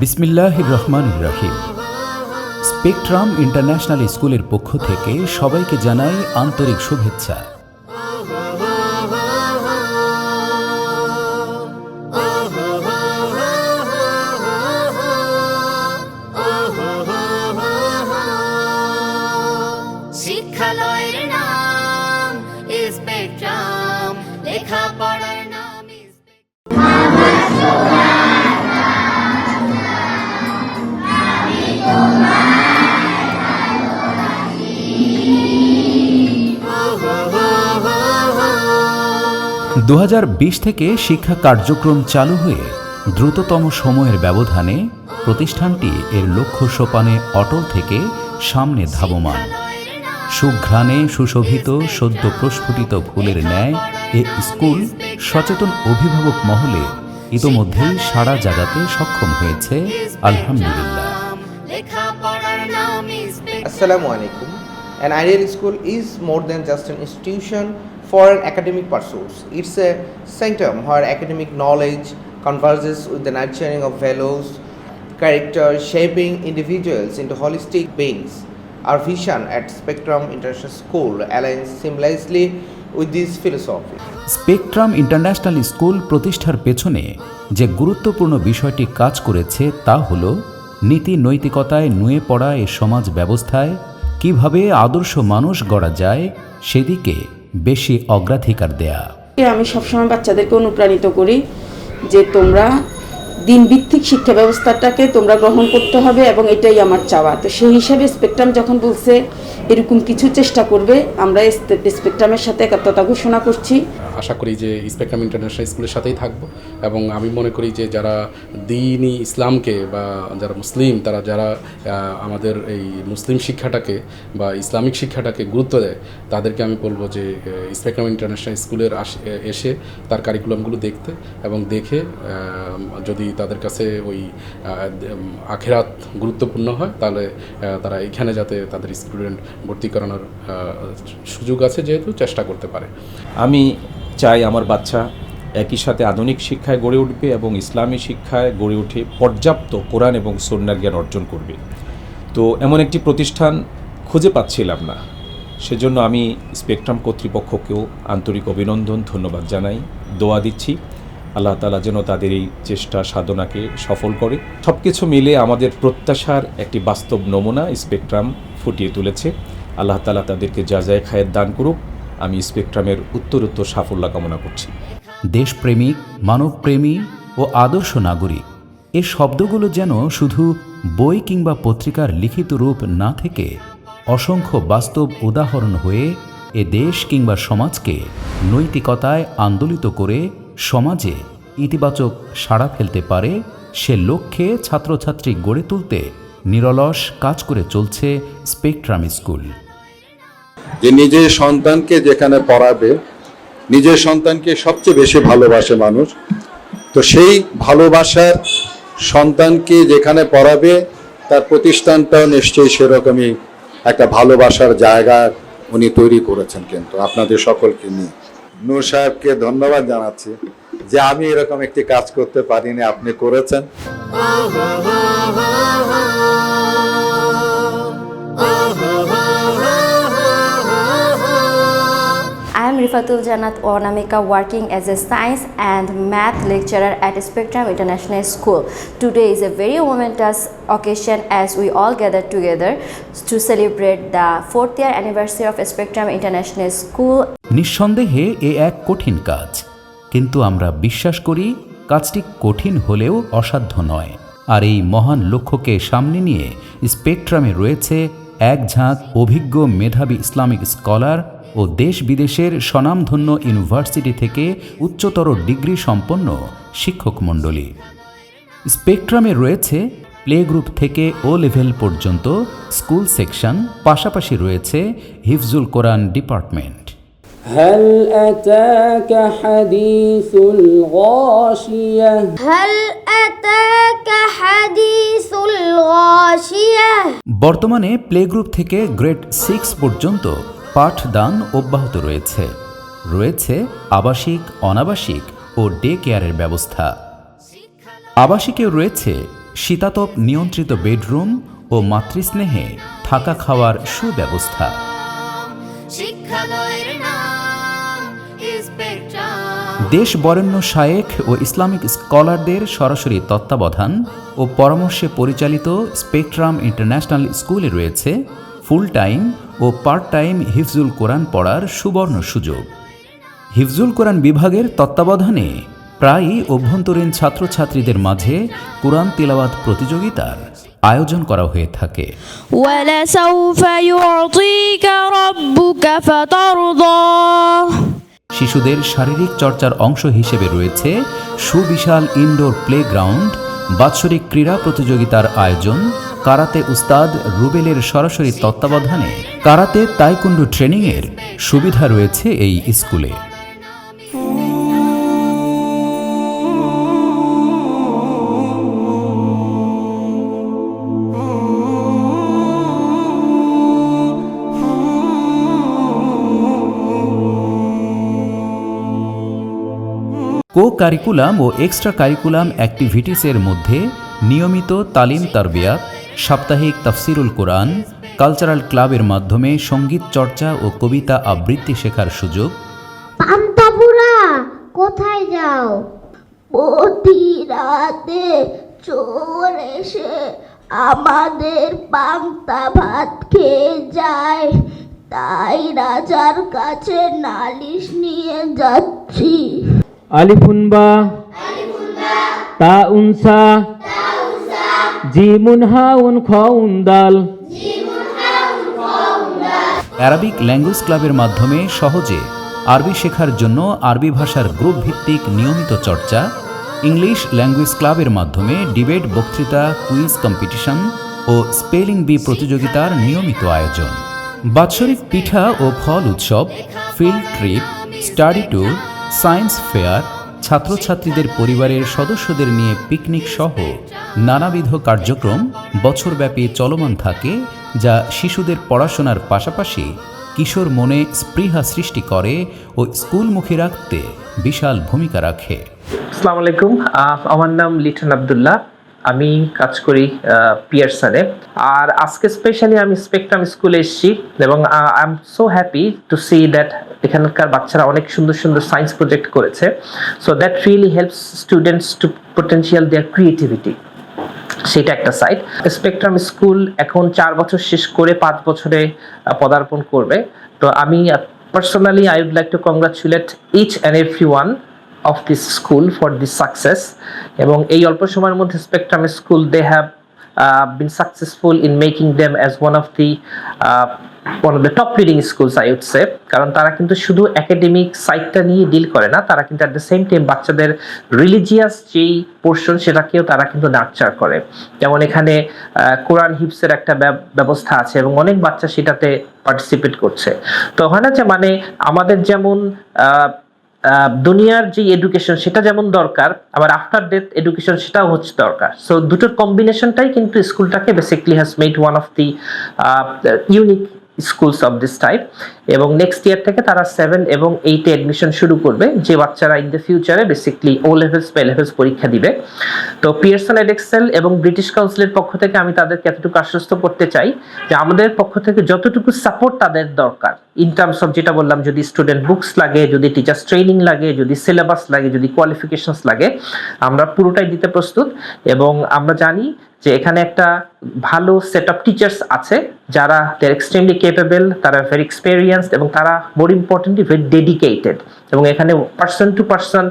বিসমিল্লাহ রহমান রাহিম। Spectrum international স্কুলের পক্ষ থেকে সবাইকে জানাই আন্তরিক শুভেচ্ছা। লেখাপড়ার নাম দু থেকে শিক্ষা কার্যক্রম চালু হয়ে দ্রুততম সময়ের ব্যবধানে প্রতিষ্ঠানটি এর লক্ষ্য সোপানে অটল থেকে সামনে ধাবমান। সুঘ্রাণে সুশোভিত সদ্য প্রস্ফুটিত ফুলের ন্যায় এ স্কুল সচেতন অভিভাবক মহলে ইতোমধ্যেই সাড়া জাগাতে সক্ষম হয়েছে আলহামদুলিল্লাহ Assalamu alaikum. An ideal school is more than just an institution for an academic pursuits. It's a sanctum where academic knowledge converges with the nurturing of values, character, shaping individuals into holistic beings. Our vision at Spectrum International School aligns seamlessly with this philosophy. Spectrum International School প্রতিষ্ঠার পেছনে যে গুরুত্বপূর্ণ বিষয়টি কাজ করেছে তা হল নীতি নৈতিকতায় নুয়ে পড়া এ সমাজ ব্যবস্থায় কীভাবে আদর্শ মানুষ গড়া যায় সেদিকে বেশি অগ্রাধিকার দেয়া আমি সবসময় বাচ্চাদেরকে অনুপ্রাণিত করি যে তোমরা দিনভিত্তিক শিক্ষা ব্যবস্থাটাকে তোমরা গ্রহণ করতে হবে এবং এটাই আমার চাওয়া। তো সেই হিসাবে স্পেকট্রাম যখন বলছে, এরকম কিছু চেষ্টা করবে, আমরা স্পে- স্পেকট্রামের সাথে একাত্মতা ঘোষণা করছি। আশা করি যে স্পেকট্রাম ইন্টারন্যাশনাল স্কুলের সাথেই থাকব এবং আমি মনে করি যে যারা দিনই ইসলামকে বা যারা মুসলিম, তারা যারা আমাদের এই মুসলিম শিক্ষাটাকে বা ইসলামিক শিক্ষাটাকে গুরুত্ব দেয়, তাদেরকে আমি বলব যে স্পেকট্রাম ইন্টারন্যাশনাল স্কুলের এসে তার কারিকুলামগুলো দেখতে এবং দেখে যদি তাদের কাছে ওই আখেরাত গুরুত্বপূর্ণ হয়, তাহলে তারা এখানে যাতে তাদের স্টুডেন্ট ভর্তি করানোর সুযোগ আছে যেহেতু চেষ্টা করতে পারে। আমি চাই আমার বাচ্চা। একই সাথে আধুনিক শিক্ষায় গড়ে উঠবে এবং ইসলামী শিক্ষায় গড়ে উঠে পর্যাপ্ত কোরআন এবং সন্ন্যার জ্ঞান অর্জন করবে। তো এমন একটি প্রতিষ্ঠান খুঁজে পাচ্ছিলাম না। সেজন্য আমি স্পেকট্রাম কর্তৃপক্ষকেও আন্তরিক অভিনন্দন, ধন্যবাদ জানাই। দোয়া দিচ্ছি। আল্লাহ তালা যেন তাদের এই চেষ্টা, সাধনাকে সফল করে। সব কিছু মিলে আমাদের প্রত্যাশার একটি বাস্তব নমুনা স্পেকট্রাম ফুটিয়ে তুলেছে। আল্লাহ তালা তাদেরকে যা যায় খায়ের দান করুক। আমি স্পেকট্রামের উত্তরোত্তর সাফল্য কামনা করছি। দেশপ্রেমিক মানবপ্রেমী ও আদর্শ নাগরিক, এ শব্দগুলো যেন শুধু বই কিংবা পত্রিকার লিখিত রূপ না থেকে অসংখ্য বাস্তব উদাহরণ হয়ে এ দেশ কিংবা সমাজকে নৈতিকতায় আন্দোলিত করে সমাজে ইতিবাচক সাড়া ফেলতে পারে, সে লক্ষ্যে ছাত্রছাত্রী গড়ে তুলতে নিরলস কাজ করে চলছে স্পেকট্রাম স্কুল। যে নিজের সন্তানকে যেখানে পড়াবে, নিজের সন্তানকে সবচেয়ে বেশি ভালোবাসে মানুষ। তো সেই ভালোবাসার সন্তানকে যেখানে পড়াবে, তার প্রতিষ্ঠানটাও নিশ্চয়ই সেরকমই একটা ভালোবাসার জায়গা উনি তৈরি করেছেন কিন্তু, আপনাদের সকলকে নিয়ে। নূর সাহেবকে ধন্যবাদ জানাচ্ছি যে আমি এরকম একটি কাজ করতে পারিনি, আপনি করেছেন। I Rifatul Jannat O Anamika working as a science and math lecturer at Spectrum International School today is a very momentous occasion as we all gather together to celebrate the fourth year anniversary of Spectrum International School নিঃসন্দেহে এ এক কঠিন কাজ, কিন্তু আমরা বিশ্বাস করি কাজটি কঠিন হলেও অসাধ্য নয়। আর এই মহান লক্ষ্যকে সামনে নিয়ে স্পেকট্রামে রয়েছে এক ঝাঁক অভিজ্ঞ মেধাবী ইসলামিক স্কলার ও দেশ বিদেশের স্বনামধন্য ইউনিভার্সিটি থেকে উচ্চতর ডিগ্রি সম্পন্ন শিক্ষক মণ্ডলী স্পেকট্রামে রয়েছে প্লে গ্রুপ থেকে ও লেভেল পর্যন্ত স্কুল সেকশন পাশাপাশি রয়েছে হিফজুল কোরআন ডিপার্টমেন্ট هل أتاك حديث الغاشية هل أتاك حديث الغاشية বর্তমানে প্লে গ্রুপ থেকে গ্রেড সিক্স পর্যন্ত পাঠদান অব্যাহত রয়েছে। রয়েছে আবাসিক অনাবাসিক ও ডে কেয়ারের ব্যবস্থা। আবাসিকেও রয়েছে শীতাতপ নিয়ন্ত্রিত বেডরুম ও মাতৃস্নেহে থাকা খাওয়ার সুব্যবস্থা। দেশ বরেণ্য শায়েখ ও ইসলামিক স্কলারদের সরাসরি তত্ত্বাবধান ও পরামর্শে পরিচালিত স্পেকট্রাম ইন্টারন্যাশনাল স্কুলে রয়েছে ফুল টাইম ও পার্ট টাইম হিফজুল কোরআন পড়ার সুবর্ণ সুযোগ। হিফজুল কোরআন বিভাগের তত্ত্বাবধানে প্রায়ই অভ্যন্তরীণ ছাত্রছাত্রীদের মাঝে কোরআন তিলাওয়াত প্রতিযোগিতার আয়োজন করা হয়ে থাকে। শিশুদের শারীরিক চর্চার অংশ হিসেবে রয়েছে সুবিশাল ইনডোর প্লে গ্রাউন্ড বাৎসরিক ক্রীড়া প্রতিযোগিতার আয়োজন কারাতে উস্তাদ রুবেলের সরাসরি তত্ত্বাবধানে কারাতে তাইকুন্ডু ট্রেনিংয়ের সুবিধা রয়েছে এই স্কুলে। কো কারিকুলাম ও এক্সট্রা কারিকুলাম অ্যাক্টিভিটিসের মধ্যে নিয়মিত তালিম তারবিয়াত সাপ্তাহিক তাফসিরুল কোরআন কালচারাল ক্লাবের মাধ্যমে সংগীত চর্চা ও কবিতা আবৃত্তি শেখার সুযোগ। পান্তাপুরা কোথায় যাও? প্রতি রাতে চোর এসে আমাদের পান্তা ভাত খেয়ে যায়। তাই রাজার কাছে নালিশ নিয়ে যাচ্ছি। আলিফুন বা তা উনসা জিমুন হাউন খাউন দাল। অ্যারাবিক ল্যাঙ্গুয়েজ ক্লাবের মাধ্যমে সহজে আরবি শেখার জন্য আরবি ভাষার গ্রুপ ভিত্তিক নিয়মিত চর্চা ইংলিশ ল্যাঙ্গুয়েজ ক্লাবের মাধ্যমে ডিবেট বক্তৃতা কুইজ কম্পিটিশন ও স্পেলিং বি প্রতিযোগিতার নিয়মিত আয়োজন। বাৎসরিক পিঠা ও ফল উৎসব field trip study tour science fair ছাত্রছাত্রীদের পরিবারের সদস্যদের নিয়ে পিকনিক সহ নানাবিধ কার্যক্রম বছরব্যাপী চলমান থাকে, যা শিশুদের পড়াশোনার পাশাপাশি কিশোর মনে স্পৃহা সৃষ্টি করে ও স্কুলমুখী রাখতে বিশাল ভূমিকা রাখে। আসসালামু আলাইকুম। আমার নাম লিটন আবদুল্লাহ। আমি কাজ করি পিয়ারসনে আর আজকে স্পেশালি আমি স্পেকট্রাম স্কুলে এসেছি এবং I am so happy to see that এখানকার বাচ্চারা অনেক সুন্দর সুন্দর সায়েন্স প্রজেক্ট করেছে। So that really helps students to potential their creativity সেটা একটা সাইড স্পেকট্রাম স্কুল এখন চার বছর শেষ করে পাঁচ বছরে পদার্পণ করবে। তো আমি personally I would like to congratulate each and every one of this school for this success এবং এই অল্প সময়ের মধ্যে Spectrum school they have been successful in making them as one of the one of the top leading schools I would say কারণ তারা কিন্তু শুধু academic সাইডটা নিয়ে ডিল করে না তারা কিন্তু অ্যাট দ্য সেম টাইম বাচ্চাদের রিলিজিয়াস যেই পোর্শন সেটাকেও তারা কিন্তু নার্চার করে। যেমন এখানে কোরআন হিপসের একটা ব্যব- ব্যবস্থা আছে এবং অনেক বাচ্চা সেটাতে পার্টিসিপেট করছে। তো হয় না যে মানে আমাদের যেমন আহ, দুনিয়ার যে এডুকেশন সেটা যেমন দরকার, আবার আফটার ডেথ এডুকেশন সেটাও হচ্ছে দরকার। সো দুটোর কম্বিনেশনটাই কিন্তু স্কুলটাকে basically has made one of the unique schools of this type এবং নেক্সট ইয়ার থেকে তারা সেভেন এবং এইটে অ্যাডমিশন শুরু করবে। যে বাচ্চারা ইন দ্য ফিউচারে বেসিকলি ও লেভেলস বা লেভেলস পরীক্ষা দিবে। তো পিয়ারসন এড এক্সেল এবং ব্রিটিশ কাউন্সিলের পক্ষ থেকে আমি তাদেরকে এতটুকু আশ্বস্ত করতে চাই যে আমাদের পক্ষ থেকে যতটুকু সাপোর্ট তাদের দরকার ইন টার্মস অফ যেটা বললাম, যদি স্টুডেন্ট বুকস লাগে, যদি টিচার্স ট্রেনিং লাগে, যদি সিলেবাস লাগে, যদি কোয়ালিফিকেশনস লাগে, আমরা পুরোটাই দিতে প্রস্তুত। এবং আমরা জানি যে এখানে একটা ভালো সেট অফ টিচার্স আছে যারা দে এক্সট্রিমলি কেপেবল তারা ভেরি এক্সপেরিয়েন্সড এবং তারা মোর ইম্পর্টেন্টলি ভেরি ডেডিকেটেড এবং এখানে পার্সন টু পার্সন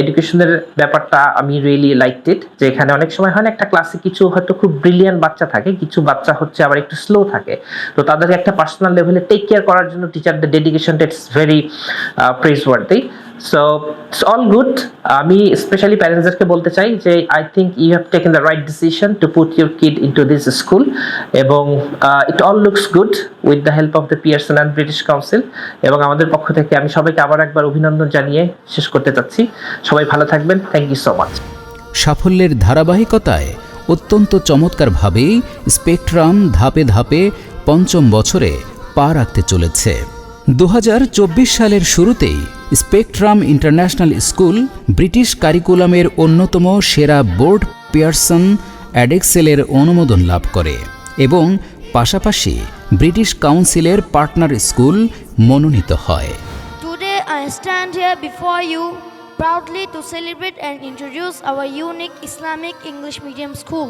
এডুকেশনের ব্যাপারটা আমি রিয়েলি লাইক ইট যে এখানে অনেক সময় হয় না, একটা ক্লাসে কিছু হয়তো খুব ব্রিলিয়ান্ট বাচ্চা থাকে, কিছু বাচ্চা হচ্ছে আবার একটু স্লো থাকে। তো তাদেরকে একটা পার্সোনাল লেভেলে টেক কেয়ার করার জন্য টিচারদের ডেডিকেশনটা it's very press so it's all good আমি স্পেশালি প্যারেন্টসদেরকে বলতে চাই যে I think you have taken the right decision to put your kid in to this school এবং it all looks good with the help of the Pearson and British Council এবং আমাদের পক্ষ থেকে আমি সবাইকে আবার একবার অভিনন্দন জানিয়ে শেষ করতে চাচ্ছি। সবাই ভালো থাকবেন। থ্যাংক ইউ সো মাচ সাফল্যের ধারাবাহিকতায় অত্যন্ত চমৎকারভাবেই স্পেকট্রাম ধাপে ধাপে পঞ্চম বছরে পা রাখতে চলেছে। দু সালের শুরুতেই স্পেকট্রাম ইন্টারন্যাশনাল স্কুল ব্রিটিশ কারিকুলামের অন্যতম সেরা বোর্ড পিয়ারসন অ্যাডেক্সেলের অনুমোদন লাভ করে এবং পাশাপাশি ব্রিটিশ কাউন্সিলের পার্টনার স্কুল মনোনীত হয় Today I stand here before you proudly to celebrate and introduce our unique Islamic English medium school,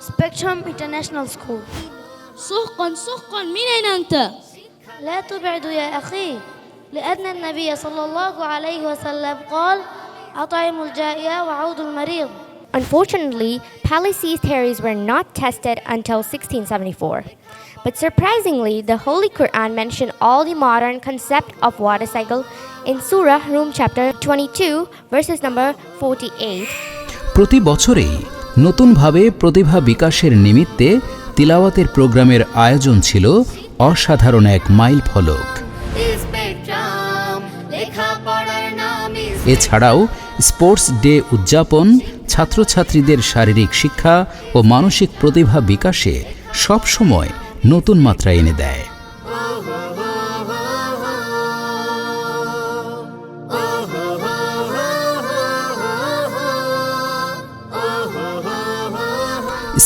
Spectrum International School. سحقا سحقا من أين أنت؟ لا تبعد يا أخي لأن النبي صلى الله عليه وسلم قال أطعموا الجائع وعودوا المريض Unfortunately, Palisades theories were not tested until 1674. But surprisingly, the Holy Quran mentioned all the modern concept of water cycle in Surah Rum chapter 22, verses number 48. প্রতি বছরেই নতুনভাবে প্রতিভা বিকাশের নিমিত্তে তিলাওয়াতের প্রোগ্রামের আয়োজন ছিল অসাধারণ এক মাইল ফলক। এছাড়াও স্পোর্টস ডে উদযাপন, ছাত্রছাত্রীদের শারীরিক শিক্ষা ও মানসিক প্রতিভা বিকাশে সবসময় নতুন মাত্রা এনে দেয়।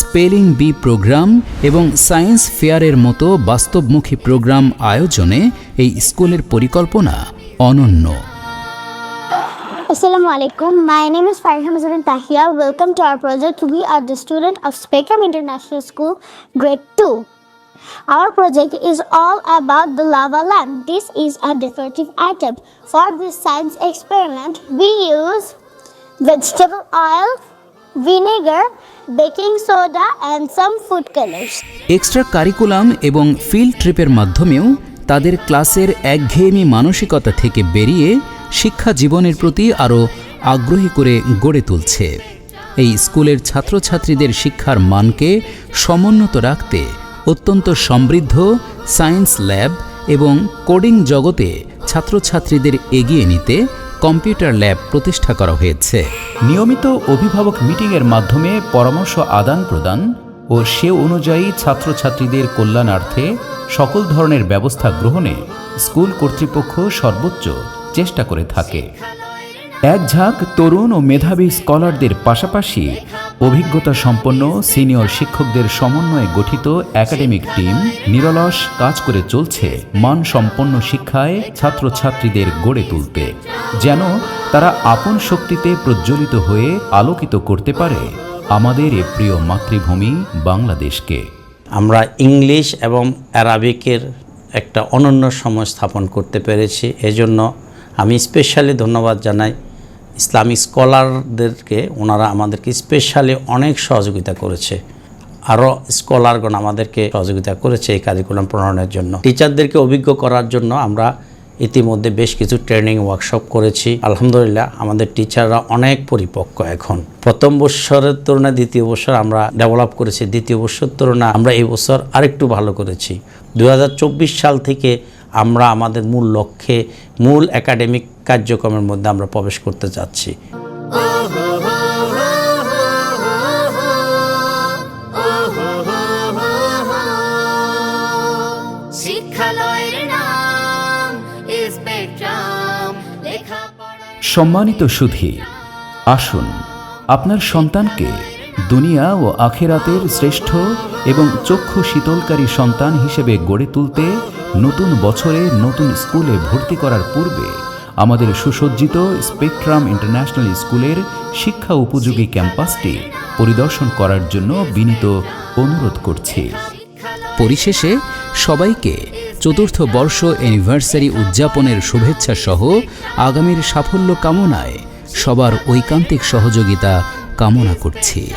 স্পেলিং বি প্রোগ্রাম এবং সায়েন্স ফেয়ারের মতো বাস্তবমুখী প্রোগ্রাম আয়োজনে এই স্কুলের পরিকল্পনা অনন্য। আসসালামু আলাইকুম my name is Farham Jurin Tahiya welcome to our project we are the student of Spectrum International School grade two our project is all about the lava land this is a decorative item for this science experiment we use vegetable oil vinegar, baking soda, and some food colors. Extra curriculum এবং field ট্রিপের মাধ্যমেও তাদের ক্লাসের একঘেয়েমি মানসিকতা থেকে বেরিয়ে শিক্ষা জীবনের প্রতি আরও আগ্রহী করে গড়ে তুলছে এই স্কুলের ছাত্রছাত্রীদের শিক্ষার মানকে সমুন্নত রাখতে অত্যন্ত সমৃদ্ধ সায়েন্স ল্যাব এবং কোডিং জগতে ছাত্রছাত্রীদের এগিয়ে নিতে কম্পিউটার ল্যাব প্রতিষ্ঠা করা হয়েছে। নিয়মিত অভিভাবক মিটিংয়ের মাধ্যমে পরামর্শ আদান প্রদান ও সে অনুযায়ী ছাত্রছাত্রীদের কল্যাণার্থে সকল ধরনের ব্যবস্থা গ্রহণে স্কুল কর্তৃপক্ষ সর্বোচ্চ চেষ্টা করে থাকে। এক ঝাঁক তরুণ ও মেধাবী স্কলারদের পাশাপাশি অভিজ্ঞতা সম্পন্ন সিনিয়র শিক্ষকদের সমন্বয়ে গঠিত একাডেমিক টিম নিরলস কাজ করে চলছে মানসম্পন্ন শিক্ষায় ছাত্রছাত্রীদের গড়ে তুলতে, যেন তারা আপন শক্তিতে প্রজ্বলিত হয়ে আলোকিত করতে পারে আমাদের এ প্রিয় মাতৃভূমি বাংলাদেশকে। আমরা ইংলিশ এবং অ্যারাবিকের একটা অনন্য সময় স্থাপন করতে পেরেছি, এজন্য আমি স্পেশালি ধন্যবাদ জানাই ইসলামিক স্কলারদেরকে ওনারা আমাদেরকে স্পেশালি অনেক সহযোগিতা করেছে। আরও স্কলারগণ আমাদেরকে সহযোগিতা করেছে এই কারিকুলাম প্রণয়নের জন্য। টিচারদেরকে অভিজ্ঞ করার জন্য আমরা ইতিমধ্যে বেশ কিছু ট্রেনিং ওয়ার্কশপ করেছি। আলহামদুলিল্লাহ, আমাদের টিচাররা অনেক পরিপক্ক এখন। প্রথম বৎসরের তুলনায় দ্বিতীয় বছর আমরা ডেভেলপ করেছি। দ্বিতীয় বছর তুলনায় আমরা এই বছর আরেকটু ভালো করেছি। দু হাজার চব্বিশ সাল থেকে আমরা আমাদের মূল লক্ষ্যে মূল একাডেমিক কার্যক্রমের মধ্যে আমরা প্রবেশ করতে যাচ্ছি। সম্মানিত সুধী আসুন আপনার সন্তানকে দুনিয়া ও আখেরাতের শ্রেষ্ঠ এবং চক্ষু শীতলকারী সন্তান হিসেবে গড়ে তুলতে নতুন বছরে নতুন স্কুলে ভর্তি করার পূর্বে আমাদের সুসজ্জিত স্পেকট্রাম ইন্টারন্যাশনাল স্কুলের শিক্ষা উপযোগী ক্যাম্পাসটি পরিদর্শন করার জন্য বিনীত অনুরোধ করছি। পরিশেষে সবাইকে চতুর্থ বর্ষ অ্যানিভার্সারি উদযাপনের শুভেচ্ছা সহ আগামীর সাফল্য কামনায় সবার ঐকান্তিক সহযোগিতা কামনা করছি।